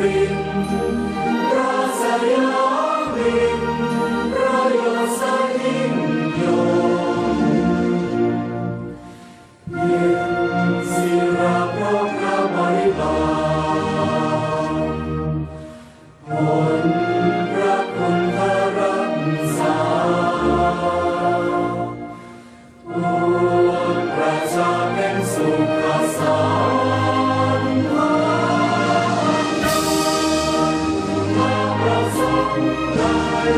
Wind. Thy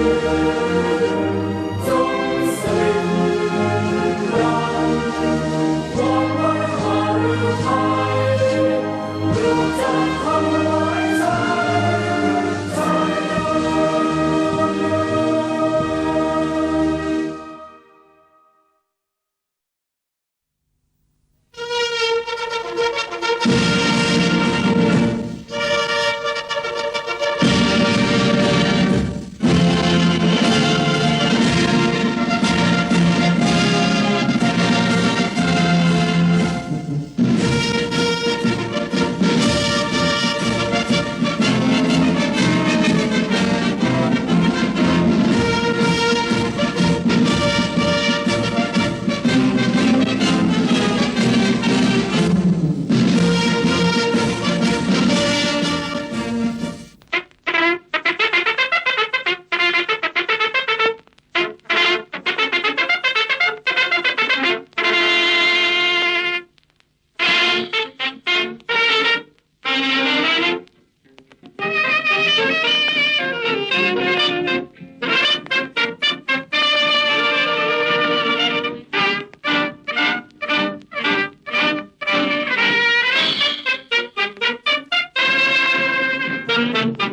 สว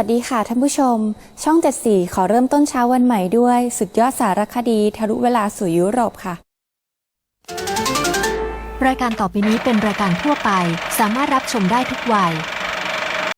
ัสดีค่ะท่านผู้ชม ช่อง 74 ขอเริ่มต้นเช้าวันใหม่ด้วย สุดยอดสารคดีทะลุเวลาสู่ยุโรปค่ะ รายการต่อไปนี้เป็นรายการทั่วไป สามารถรับชมได้ทุกวัย